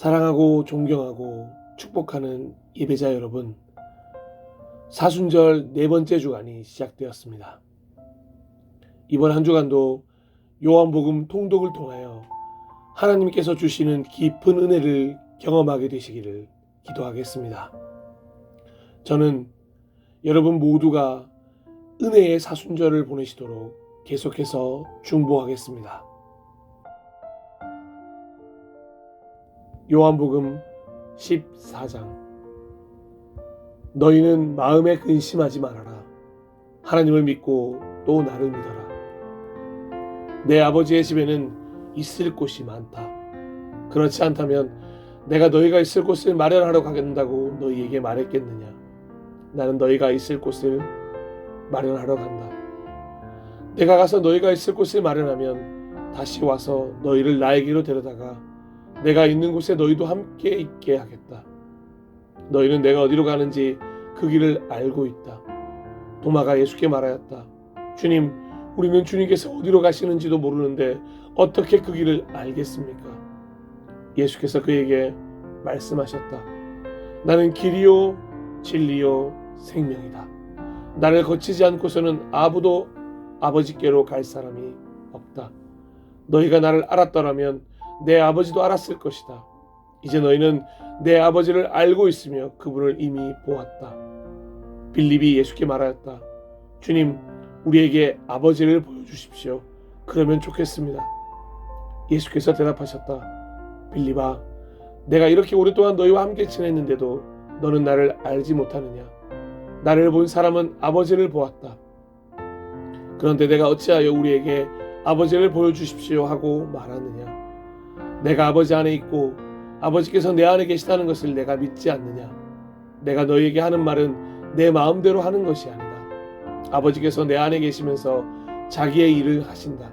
사랑하고 존경하고 축복하는 예배자 여러분, 사순절 네 번째 주간이 시작되었습니다. 이번 한 주간도 요한복음 통독을 통하여 하나님께서 주시는 깊은 은혜를 경험하게 되시기를 기도하겠습니다. 저는 여러분 모두가 은혜의 사순절을 보내시도록 계속해서 중보하겠습니다. 요한복음 14장 너희는 마음에 근심하지 말아라. 하나님을 믿고 또 나를 믿어라. 내 아버지의 집에는 있을 곳이 많다. 그렇지 않다면 내가 너희가 있을 곳을 마련하러 가겠다고 너희에게 말했겠느냐? 나는 너희가 있을 곳을 마련하러 간다. 내가 가서 너희가 있을 곳을 마련하면 다시 와서 너희를 나에게로 데려다가 내가 있는 곳에 너희도 함께 있게 하겠다. 너희는 내가 어디로 가는지 그 길을 알고 있다. 도마가 예수께 말하였다. 주님, 우리는 주님께서 어디로 가시는지도 모르는데 어떻게 그 길을 알겠습니까? 예수께서 그에게 말씀하셨다. 나는 길이요, 진리요, 생명이다. 나를 거치지 않고서는 아무도 아버지께로 갈 사람이 없다. 너희가 나를 알았더라면 내 아버지도 알았을 것이다. 이제 너희는 내 아버지를 알고 있으며 그분을 이미 보았다. 빌립이 예수께 말하였다. 주님, 우리에게 아버지를 보여주십시오. 그러면 좋겠습니다. 예수께서 대답하셨다. 빌립아, 내가 이렇게 오랫동안 너희와 함께 지냈는데도 너는 나를 알지 못하느냐? 나를 본 사람은 아버지를 보았다. 그런데 내가 어찌하여 우리에게 아버지를 보여주십시오 하고 말하느냐? 내가 아버지 안에 있고 아버지께서 내 안에 계시다는 것을 내가 믿지 않느냐? 내가 너희에게 하는 말은 내 마음대로 하는 것이 아니다. 아버지께서 내 안에 계시면서 자기의 일을 하신다.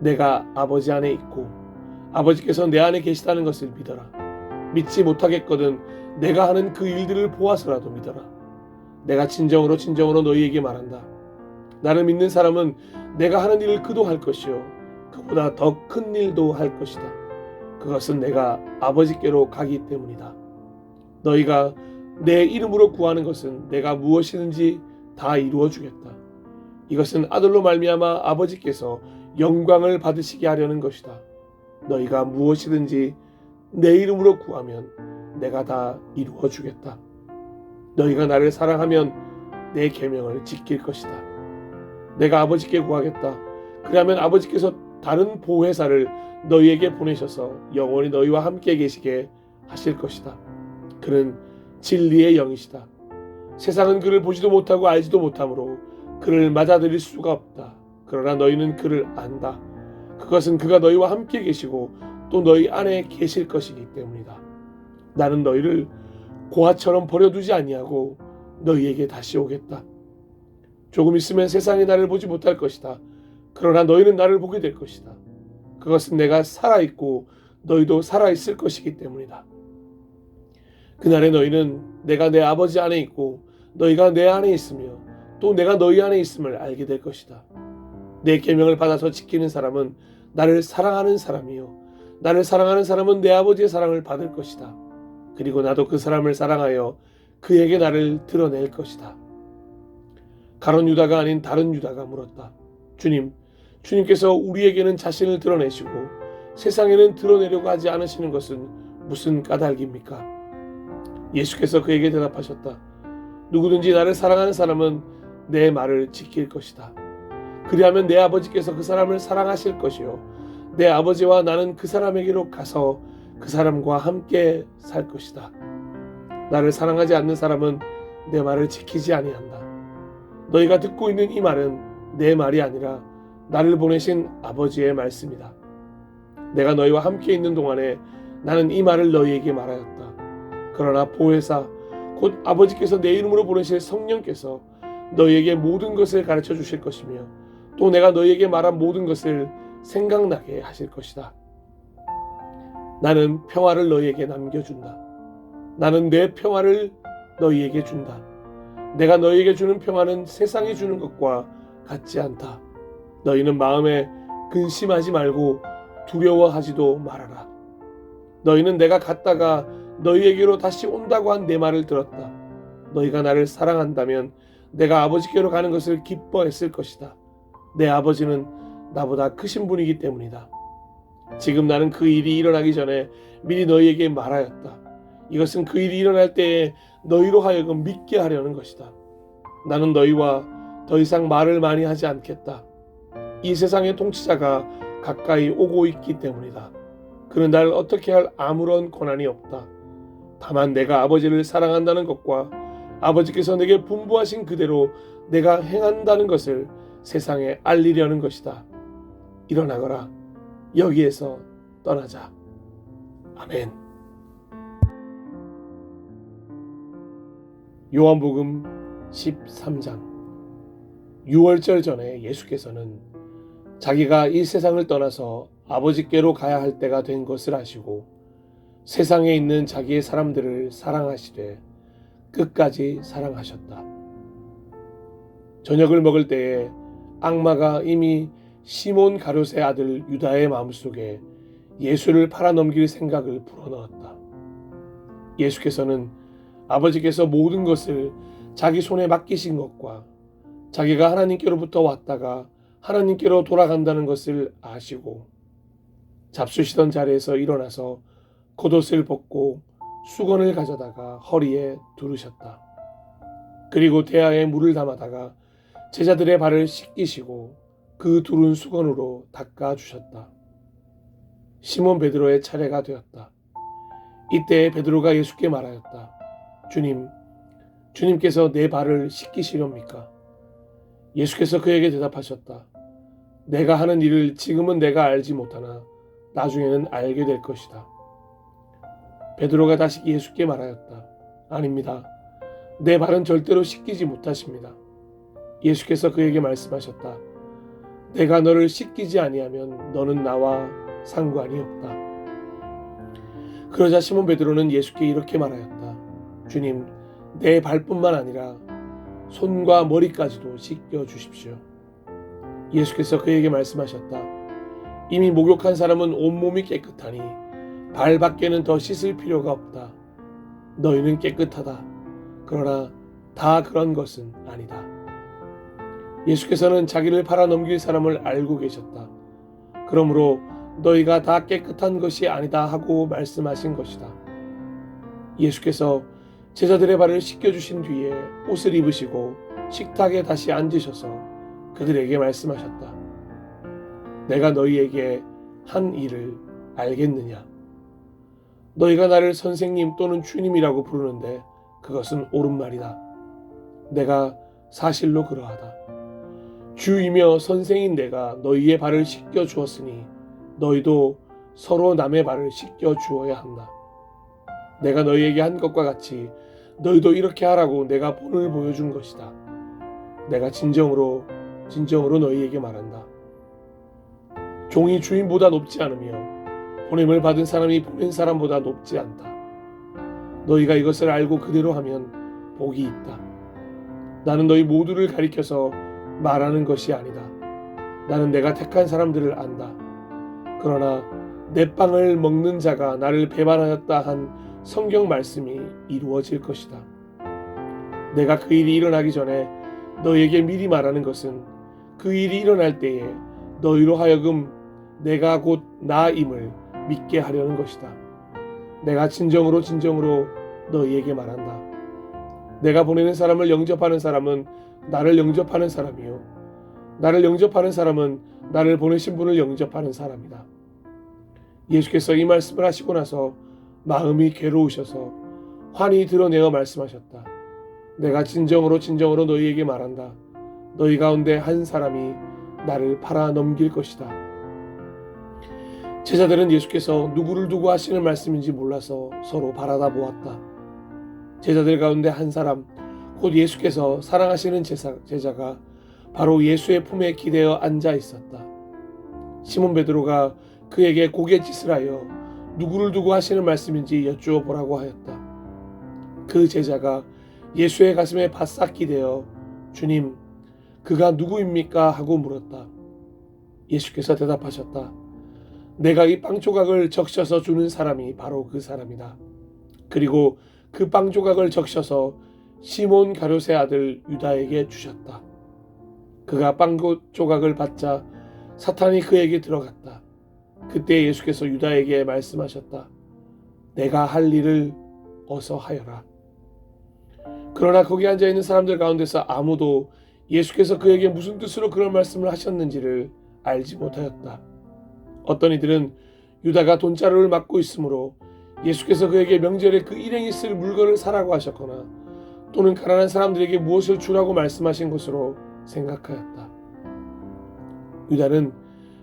내가 아버지 안에 있고 아버지께서 내 안에 계시다는 것을 믿어라. 믿지 못하겠거든 내가 하는 그 일들을 보아서라도 믿어라. 내가 진정으로 진정으로 너희에게 말한다. 나를 믿는 사람은 내가 하는 일을 그도 할 것이요 그보다 더 큰 일도 할 것이다. 그것은 내가 아버지께로 가기 때문이다. 너희가 내 이름으로 구하는 것은 내가 무엇이든지 다 이루어 주겠다. 이것은 아들로 말미암아 아버지께서 영광을 받으시게 하려는 것이다. 너희가 무엇이든지 내 이름으로 구하면 내가 다 이루어 주겠다. 너희가 나를 사랑하면 내 계명을 지킬 것이다. 내가 아버지께 구하겠다. 그러면 아버지께서 다른 보혜사를 너희에게 보내셔서 영원히 너희와 함께 계시게 하실 것이다. 그는 진리의 영이시다. 세상은 그를 보지도 못하고 알지도 못하므로 그를 맞아들일 수가 없다. 그러나 너희는 그를 안다. 그것은 그가 너희와 함께 계시고 또 너희 안에 계실 것이기 때문이다. 나는 너희를 고아처럼 버려두지 아니하고 너희에게 다시 오겠다. 조금 있으면 세상이 나를 보지 못할 것이다. 그러나 너희는 나를 보게 될 것이다. 그것은 내가 살아있고 너희도 살아있을 것이기 때문이다. 그날에 너희는 내가 내 아버지 안에 있고 너희가 내 안에 있으며 또 내가 너희 안에 있음을 알게 될 것이다. 내 계명을 받아서 지키는 사람은 나를 사랑하는 사람이요 나를 사랑하는 사람은 내 아버지의 사랑을 받을 것이다. 그리고 나도 그 사람을 사랑하여 그에게 나를 드러낼 것이다. 가론 유다가 아닌 다른 유다가 물었다. 주님, 주님께서 우리에게는 자신을 드러내시고 세상에는 드러내려고 하지 않으시는 것은 무슨 까닭입니까? 예수께서 그에게 대답하셨다. 누구든지 나를 사랑하는 사람은 내 말을 지킬 것이다. 그리하면 내 아버지께서 그 사람을 사랑하실 것이요. 내 아버지와 나는 그 사람에게로 가서 그 사람과 함께 살 것이다. 나를 사랑하지 않는 사람은 내 말을 지키지 아니한다. 너희가 듣고 있는 이 말은 내 말이 아니라 나를 보내신 아버지의 말씀이다. 내가 너희와 함께 있는 동안에 나는 이 말을 너희에게 말하였다. 그러나 보혜사 곧 아버지께서 내 이름으로 보내실 성령께서 너희에게 모든 것을 가르쳐 주실 것이며 또 내가 너희에게 말한 모든 것을 생각나게 하실 것이다. 나는 평화를 너희에게 남겨준다. 나는 내 평화를 너희에게 준다. 내가 너희에게 주는 평화는 세상이 주는 것과 같지 않다. 너희는 마음에 근심하지 말고 두려워하지도 말아라. 너희는 내가 갔다가 너희에게로 다시 온다고 한 내 말을 들었다. 너희가 나를 사랑한다면 내가 아버지께로 가는 것을 기뻐했을 것이다. 내 아버지는 나보다 크신 분이기 때문이다. 지금 나는 그 일이 일어나기 전에 미리 너희에게 말하였다. 이것은 그 일이 일어날 때에 너희로 하여금 믿게 하려는 것이다. 나는 너희와 더 이상 말을 많이 하지 않겠다. 이 세상의 통치자가 가까이 오고 있기 때문이다. 그는 나를 어떻게 할 아무런 권한이 없다. 다만 내가 아버지를 사랑한다는 것과 아버지께서 내게 분부하신 그대로 내가 행한다는 것을 세상에 알리려는 것이다. 일어나거라. 여기에서 떠나자. 아멘. 요한복음 13장 6월절 전에 예수께서는 자기가 이 세상을 떠나서 아버지께로 가야 할 때가 된 것을 아시고 세상에 있는 자기의 사람들을 사랑하시되 끝까지 사랑하셨다. 저녁을 먹을 때에 악마가 이미 시몬 가룟의 아들 유다의 마음속에 예수를 팔아넘길 생각을 불어넣었다. 예수께서는 아버지께서 모든 것을 자기 손에 맡기신 것과 자기가 하나님께로부터 왔다가 하나님께로 돌아간다는 것을 아시고 잡수시던 자리에서 일어나서 겉옷을 벗고 수건을 가져다가 허리에 두르셨다. 그리고 대야에 물을 담아다가 제자들의 발을 씻기시고 그 두른 수건으로 닦아 주셨다. 시몬 베드로의 차례가 되었다. 이때 베드로가 예수께 말하였다. 주님, 주님께서 내 발을 씻기시렵니까? 예수께서 그에게 대답하셨다. 내가 하는 일을 지금은 내가 알지 못하나 나중에는 알게 될 것이다. 베드로가 다시 예수께 말하였다. 아닙니다. 내 발은 절대로 씻기지 못하십니다. 예수께서 그에게 말씀하셨다. 내가 너를 씻기지 아니하면 너는 나와 상관이 없다. 그러자 시몬 베드로는 예수께 이렇게 말하였다. 주님, 내 발뿐만 아니라 손과 머리까지도 씻겨 주십시오. 예수께서 그에게 말씀하셨다. 이미 목욕한 사람은 온몸이 깨끗하니 발 밖에는 더 씻을 필요가 없다. 너희는 깨끗하다. 그러나 다 그런 것은 아니다. 예수께서는 자기를 팔아 넘길 사람을 알고 계셨다. 그러므로 너희가 다 깨끗한 것이 아니다 하고 말씀하신 것이다. 예수께서 제자들의 발을 씻겨주신 뒤에 옷을 입으시고 식탁에 다시 앉으셔서 그들에게 말씀하셨다. 내가 너희에게 한 일을 알겠느냐? 너희가 나를 선생님 또는 주님이라고 부르는데 그것은 옳은 말이다. 내가 사실로 그러하다. 주이며 선생인 내가 너희의 발을 씻겨 주었으니 너희도 서로 남의 발을 씻겨 주어야 한다. 내가 너희에게 한 것과 같이 너희도 이렇게 하라고 내가 본을 보여준 것이다. 내가 진정으로 진정으로 너희에게 말한다. 종이 주인보다 높지 않으며 보냄을 받은 사람이 보낸 사람보다 높지 않다. 너희가 이것을 알고 그대로 하면 복이 있다. 나는 너희 모두를 가리켜서 말하는 것이 아니다. 나는 내가 택한 사람들을 안다. 그러나 내 빵을 먹는 자가 나를 배반하였다 한 성경 말씀이 이루어질 것이다. 내가 그 일이 일어나기 전에 너에게 미리 말하는 것은 그 일이 일어날 때에 너희로 하여금 내가 곧 나임을 믿게 하려는 것이다. 내가 진정으로 진정으로 너희에게 말한다. 내가 보내는 사람을 영접하는 사람은 나를 영접하는 사람이요. 나를 영접하는 사람은 나를 보내신 분을 영접하는 사람이다. 예수께서 이 말씀을 하시고 나서 마음이 괴로우셔서 환히 드러내어 말씀하셨다. 내가 진정으로 진정으로 너희에게 말한다. 너희 가운데 한 사람이 나를 팔아 넘길 것이다. 제자들은 예수께서 누구를 두고 하시는 말씀인지 몰라서 서로 바라다 보았다. 제자들 가운데 한 사람, 곧 예수께서 사랑하시는 제사, 제자가 바로 예수의 품에 기대어 앉아 있었다. 시몬 베드로가 그에게 고갯짓을 하여 누구를 두고 하시는 말씀인지 여쭈어 보라고 하였다. 그 제자가 예수의 가슴에 바싹 기대어 주님, 그가 누구입니까? 하고 물었다. 예수께서 대답하셨다. 내가 이 빵 조각을 적셔서 주는 사람이 바로 그 사람이다. 그리고 그 빵 조각을 적셔서 시몬 가룟의 아들 유다에게 주셨다. 그가 빵 조각을 받자 사탄이 그에게 들어갔다. 그때 예수께서 유다에게 말씀하셨다. 내가 할 일을 어서 하여라. 그러나 거기 앉아 있는 사람들 가운데서 아무도 예수께서 그에게 무슨 뜻으로 그런 말씀을 하셨는지를 알지 못하였다. 어떤 이들은 유다가 돈자루를 맡고 있으므로 예수께서 그에게 명절에 그 일행이 쓸 물건을 사라고 하셨거나 또는 가난한 사람들에게 무엇을 주라고 말씀하신 것으로 생각하였다. 유다는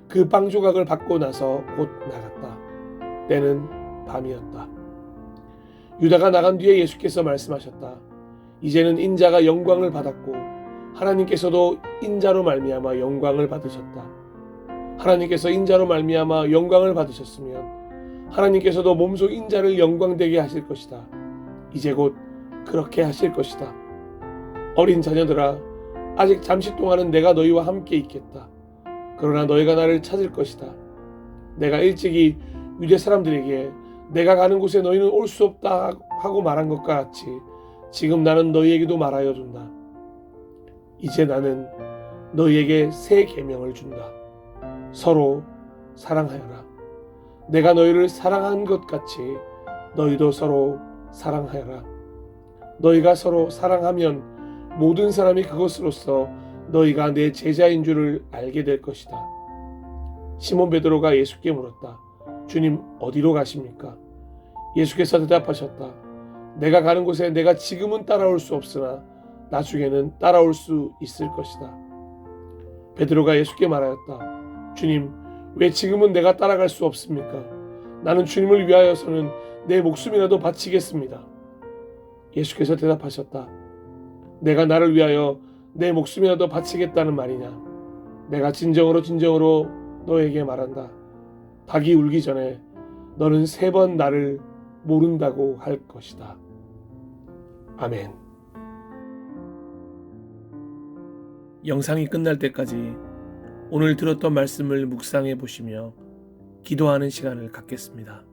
그 빵 조각을 받고 나서 곧 나갔다. 때는 밤이었다. 유다가 나간 뒤에 예수께서 말씀하셨다. 이제는 인자가 영광을 받았고 하나님께서도 인자로 말미암아 영광을 받으셨다. 하나님께서 인자로 말미암아 영광을 받으셨으면 하나님께서도 몸소 인자를 영광되게 하실 것이다. 이제 곧 그렇게 하실 것이다. 어린 자녀들아 아직 잠시 동안은 내가 너희와 함께 있겠다. 그러나 너희가 나를 찾을 것이다. 내가 일찍이 유대 사람들에게 내가 가는 곳에 너희는 올 수 없다 하고 말한 것과 같이 지금 나는 너희에게도 말하여 준다. 이제 나는 너희에게 새 계명을 준다. 서로 사랑하여라. 내가 너희를 사랑한 것 같이 너희도 서로 사랑하여라. 너희가 서로 사랑하면 모든 사람이 그것으로서 너희가 내 제자인 줄을 알게 될 것이다. 시몬 베드로가 예수께 물었다. 주님 어디로 가십니까? 예수께서 대답하셨다. 내가 가는 곳에 내가 지금은 따라올 수 없으나 나중에는 따라올 수 있을 것이다. 베드로가 예수께 말하였다. 주님, 왜 지금은 내가 따라갈 수 없습니까? 나는 주님을 위하여서는 내 목숨이라도 바치겠습니다. 예수께서 대답하셨다. 내가 나를 위하여 내 목숨이라도 바치겠다는 말이냐? 내가 진정으로 진정으로 너에게 말한다. 닭이 울기 전에 너는 세 번 나를 모른다고 할 것이다. 아멘. 영상이 끝날 때까지 오늘 들었던 말씀을 묵상해 보시며 기도하는 시간을 갖겠습니다.